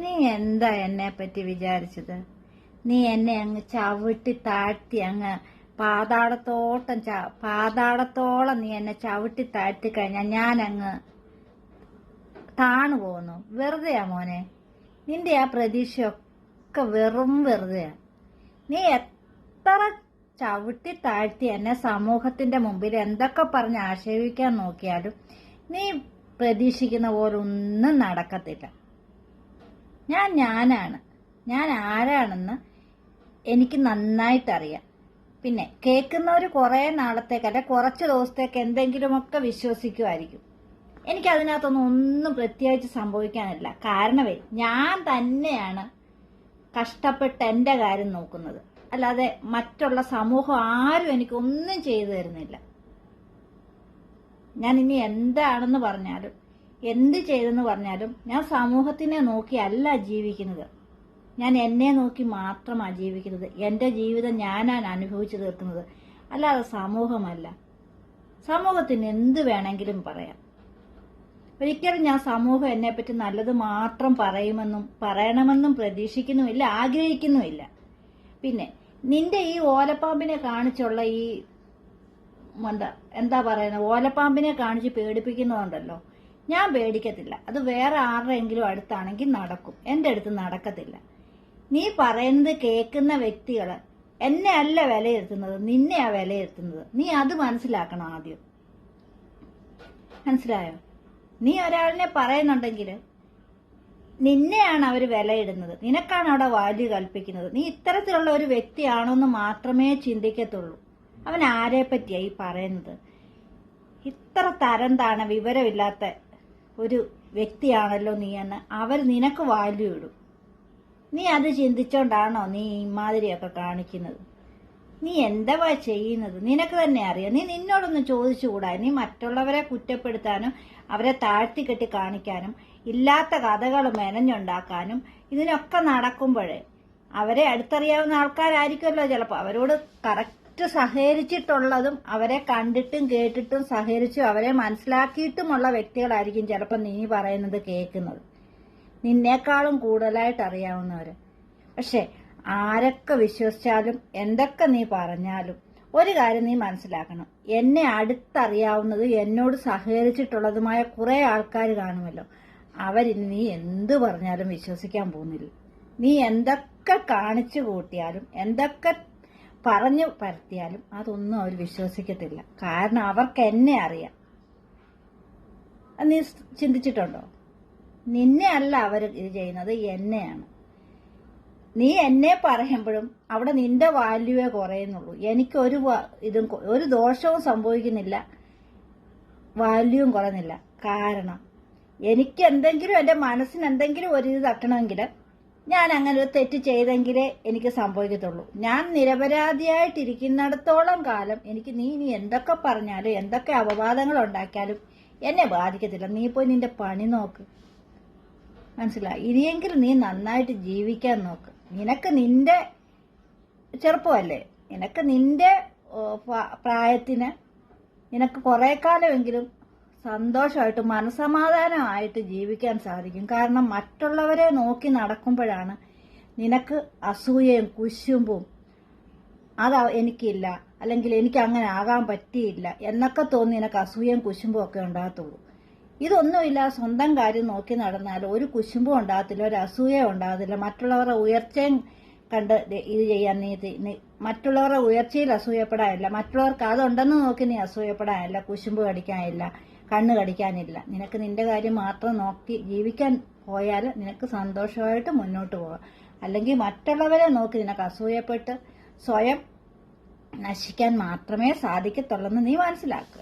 നീ എന്താ എന്നെ പറ്റി വിചാരിച്ചത്? നീ എന്നെ അങ്ങ് ചവിട്ടി താഴ്ത്തി അങ്ങ് പാതാളത്തോട്ടം പാതാളത്തോളം നീ എന്നെ ചവിട്ടി താഴ്ത്തി കഴിഞ്ഞാൽ ഞാൻ അങ്ങ് താണു പോകുന്നു വെറുതെയാ മോനെ? നിന്റെ ആ പ്രതീക്ഷയൊക്കെ വെറും വെറുതെയാ. നീ എത്ര ചവിട്ടി താഴ്ത്തി എന്നെ സമൂഹത്തിന്റെ മുമ്പിൽ എന്തൊക്കെ പറഞ്ഞ് ആക്ഷേപിക്കാൻ നോക്കിയാലും നീ പ്രതീക്ഷിക്കുന്ന പോലെ ഒന്നും നടക്കത്തില്ല. ഞാൻ ഞാനാണ്. ഞാൻ ആരാണെന്ന് എനിക്ക് നന്നായിട്ടറിയാം. പിന്നെ കേൾക്കുന്നവർ കുറേ അല്ലെ കുറച്ച് ദിവസത്തേക്ക് എന്തെങ്കിലുമൊക്കെ വിശ്വസിക്കുമായിരിക്കും. എനിക്ക് അതിനകത്തൊന്നും ഒന്നും പ്രത്യേകിച്ച് സംഭവിക്കാനില്ല. കാരണമേ ഞാൻ തന്നെയാണ് കഷ്ടപ്പെട്ട് എന്റെ കാര്യം നോക്കുന്നത്. അല്ലാതെ മറ്റുള്ള സമൂഹം ആരും എനിക്ക് ഒന്നും ചെയ്തു തരുന്നില്ല. ഞാൻ ഇനി എന്താണെന്ന് പറഞ്ഞാലും എന്ത് ചെയ്തെന്ന് പറഞ്ഞാലും ഞാൻ സമൂഹത്തിനെ നോക്കിയല്ല ജീവിക്കുന്നത്. ഞാൻ എന്നെ നോക്കി മാത്രമാണ് ജീവിക്കുന്നത്. എന്റെ ജീവിതം ഞാനാണ് അനുഭവിച്ചു തീർക്കുന്നത്. അല്ലാതെ സമൂഹമല്ല. സമൂഹത്തിന് എന്ത് വേണമെങ്കിലും പറയാം. ഒരിക്കലും ഞാൻ സമൂഹം എന്നെപ്പറ്റി നല്ലത് മാത്രം പറയുമെന്നും പറയണമെന്നും പ്രതീക്ഷിക്കുന്നുമില്ല ആഗ്രഹിക്കുന്നുമില്ല. പിന്നെ നിന്റെ ഈ ഓലപ്പാമ്പിനെ കാണിച്ചുള്ള ഈ എന്താ എന്താ പറയുന്നത്? ഓലപ്പാമ്പിനെ കാണിച്ച് പേടിപ്പിക്കുന്നതുണ്ടല്ലോ ഞാൻ പേടിക്കത്തില്ല. അത് വേറെ ആരുടെയെങ്കിലും അടുത്താണെങ്കിൽ നടക്കും. എന്റെ അടുത്ത് നടക്കത്തില്ല. നീ പറയുന്നത് കേൾക്കുന്ന വ്യക്തികൾ എന്നെ അല്ല വിലയിരുത്തുന്നത്. നിന്നെയാ വിലയിരുത്തുന്നത്. നീ അത് മനസ്സിലാക്കണം ആദ്യം. മനസ്സിലായോ? നീ ഒരാളിനെ പറയുന്നുണ്ടെങ്കിൽ നിന്നെയാണ് അവർ വിലയിടുന്നത്. നിനക്കാണ് അവിടെ വാല്യൂ കൽപ്പിക്കുന്നത്. നീ ഇത്തരത്തിലുള്ള ഒരു വ്യക്തിയാണോ എന്ന് മാത്രമേ ചിന്തിക്കത്തുള്ളൂ. അവൻ ആരെ പറ്റിയാ ഈ പറയുന്നത്? ഇത്ര തരം താണ വിവരമില്ലാത്ത ഒരു വ്യക്തിയാണല്ലോ നീ എന്ന് അവർ നിനക്ക് വാല്യൂ ഇടും. നീ അത് ചിന്തിച്ചോണ്ടാണോ നീ ഇമാതിരിയൊക്കെ കാണിക്കുന്നത്? നീ എന്തവാ ചെയ്യുന്നത്? നിനക്ക് തന്നെ അറിയാം. നീ നിന്നോടൊന്ന് ചോദിച്ചുകൂടാ? നീ മറ്റുള്ളവരെ കുറ്റപ്പെടുത്താനും അവരെ താഴ്ത്തിക്കെട്ടി കാണിക്കാനും ഇല്ലാത്ത കഥകൾ മെനഞ്ഞുണ്ടാക്കാനും ഇതിനൊക്കെ നടക്കുമ്പോഴേ അവരെ അടുത്തറിയാവുന്ന ആൾക്കാരായിരിക്കുമല്ലോ ചിലപ്പോൾ അവരോട് കറക്റ്റ് സഹകരിച്ചിട്ടുള്ളതും അവരെ കണ്ടിട്ടും കേട്ടിട്ടും സഹകരിച്ചും അവരെ മനസ്സിലാക്കിയിട്ടുമുള്ള വ്യക്തികളായിരിക്കും ചിലപ്പോൾ നീ പറയുന്നത് കേൾക്കുന്നത്. നിന്നേക്കാളും കൂടുതലായിട്ട് അറിയാവുന്നവർ പക്ഷെ ആരൊക്കെ വിശ്വസിച്ചാലും എന്തൊക്കെ നീ പറഞ്ഞാലും ഒരു കാര്യം നീ മനസ്സിലാക്കണം. എന്നെ അടുത്തറിയാവുന്നതും എന്നോട് സഹകരിച്ചിട്ടുള്ളതുമായ കുറേ ആൾക്കാർ കാണുമല്ലോ. അവരിന് നീ എന്ത് പറഞ്ഞാലും വിശ്വസിക്കാൻ പോകുന്നില്ല. നീ എന്തൊക്കെ കാണിച്ചു കൂട്ടിയാലും എന്തൊക്കെ പറഞ്ഞു പരത്തിയാലും അതൊന്നും അവർ വിശ്വസിക്കത്തില്ല. കാരണം അവർക്ക് എന്നെ അറിയാം. നീ ചിന്തിച്ചിട്ടുണ്ടോ? നിന്നെ അല്ല അവർ ഇത് ചെയ്യുന്നത് എന്നെയാണ്. നീ എന്നെ പറയുമ്പോഴും അവിടെ നിന്റെ വാല്യൂവേ കുറയുന്നുള്ളൂ. എനിക്ക് ഒരു ഇതും ഒരു ദോഷവും സംഭവിക്കുന്നില്ല. വാല്യൂവും കുറയുന്നില്ല. കാരണം എനിക്ക് എന്തെങ്കിലും എന്റെ മനസ്സിന് എന്തെങ്കിലും ഒരു ഇത് തട്ടണമെങ്കിൽ ഞാൻ അങ്ങനെ ഒരു തെറ്റ് ചെയ്തെങ്കിലേ എനിക്ക് സംഭവിക്കത്തുള്ളൂ. ഞാൻ നിരപരാധിയായിട്ടിരിക്കുന്നിടത്തോളം കാലം എനിക്ക് നീ ഇനി എന്തൊക്കെ പറഞ്ഞാലും എന്തൊക്കെ അപവാദങ്ങൾ ഉണ്ടാക്കിയാലും എന്നെ ബാധിക്കത്തില്ല. നീ പോയി നിന്റെ പണി നോക്ക്. മനസ്സിലായി? ഇനിയെങ്കിലും നീ നന്നായിട്ട് ജീവിക്കാൻ നോക്ക്. നിനക്ക് നിന്റെ ചെറുപ്പമല്ലേ? നിനക്ക് നിന്റെ പ്രായത്തിന് നിനക്ക് കുറെ കാലമെങ്കിലും സന്തോഷമായിട്ട് മനസമാധാനമായിട്ട് ജീവിക്കാൻ സാധിക്കും. കാരണം മറ്റുള്ളവരെ നോക്കി നടക്കുമ്പോഴാണ് നിനക്ക് അസൂയയും കുശുമ്പും അത് എനിക്കില്ല അല്ലെങ്കിൽ എനിക്ക് അങ്ങനെ ആകാൻ പറ്റിയില്ല എന്നൊക്കെ തോന്നി നിനക്ക് അസൂയയും കുശുമ്പും ഒക്കെ ഉണ്ടാകത്തുള്ളൂ. ഇതൊന്നുമില്ല സ്വന്തം കാര്യം നോക്കി നടന്നാൽ ഒരു കുശുമ്പും ഉണ്ടാകത്തില്ല ഒരു അസൂയ ഉണ്ടാകത്തില്ല. മറ്റുള്ളവരുടെ ഉയർച്ചയും കണ്ട് ഇത് ചെയ്യാൻ നീ മറ്റുള്ളവരുടെ ഉയർച്ചയിൽ അസൂയപ്പെടാനില്ല. മറ്റുള്ളവർക്ക് അതുണ്ടെന്ന് നോക്കി നീ അസൂയപ്പെടാനില്ല കുശുമ്പ് കടിക്കാനില്ല. കണ്ണ് കടിക്കാനില്ല. നിനക്ക് നിന്റെ കാര്യം മാത്രം നോക്കി ജീവിക്കാൻ പോയാൽ നിനക്ക് സന്തോഷമായിട്ട് മുന്നോട്ട് പോകാം അല്ലെങ്കിൽ മറ്റുള്ളവരെ നോക്കി നിനക്ക് അസൂയപ്പെട്ട് സ്വയം നശിക്കാൻ മാത്രമേ സാധിക്കത്തുള്ളെന്ന് നീ മനസ്സിലാക്കുക